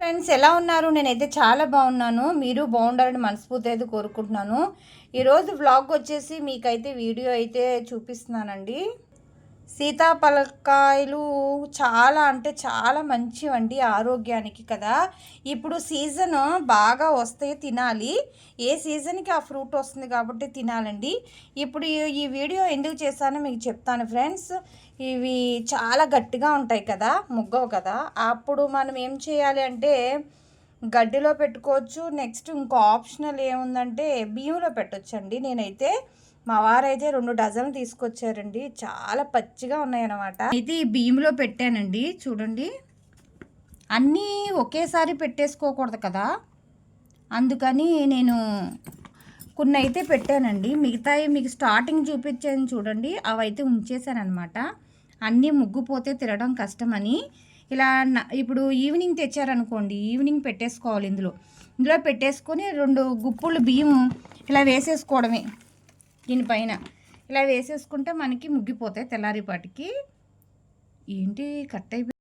Friends ఎలా ఉన్నారు? నేనైతే చాలా బాగున్నాను. మీరు బాగుండాలని మనస్ఫూర్తి అయితే కోరుకుంటున్నాను. ఈరోజు వ్లాగ్ వచ్చేసి మీకైతే వీడియో అయితే చూపిస్తున్నానండి. సీతాఫలకాయలు చాలా అంటే చాలా మంచివండి ఆరోగ్యానికి కదా. ఇప్పుడు సీజన్ బాగా వస్తే తినాలి. ఏ సీజన్కి ఆ ఫ్రూట్ వస్తుంది కాబట్టి తినాలండి. ఇప్పుడు ఈ వీడియో ఎందుకు చేశానో మీకు చెప్తాను ఫ్రెండ్స్. ఇవి చాలా గట్టిగా ఉంటాయి కదా ముగ్గవు కదా. అప్పుడు మనం ఏం చేయాలి అంటే గడ్డిలో పెట్టుకోవచ్చు. నెక్స్ట్ ఇంకో ఆప్షనల్ ఏముందంటే బియ్యంలో పెట్టొచ్చండి నేనైతే. మా వారైతే రెండు డజన్లు తీసుకొచ్చారండి. చాలా పచ్చిగా ఉన్నాయన్నమాట. అయితే ఈ బియ్యంలో పెట్టానండి. చూడండి. అన్నీ ఒకేసారి పెట్టేసుకోకూడదు కదా. అందుకని నేను కొన్ని అయితే పెట్టానండి. మిగతాయి మీకు స్టార్టింగ్ చూపించాను చూడండి. అవైతే అయితే అన్నీ ముగ్గుపోతే తినడం కష్టమని. ఇలా ఇప్పుడు ఈవినింగ్ తెచ్చారనుకోండి. ఈవినింగ్ పెట్టేసుకోవాలి ఇందులో. ఇందులో పెట్టేసుకొని రెండు గుప్పులు బియ్యం ఇలా వేసేసుకోవడమే. దీనిపైన. ఇలా వేసేసుకుంటే మనకి ముగ్గిపోతాయి తెల్లారిపాటికి. ఏంటి? కట్ అయిపోయి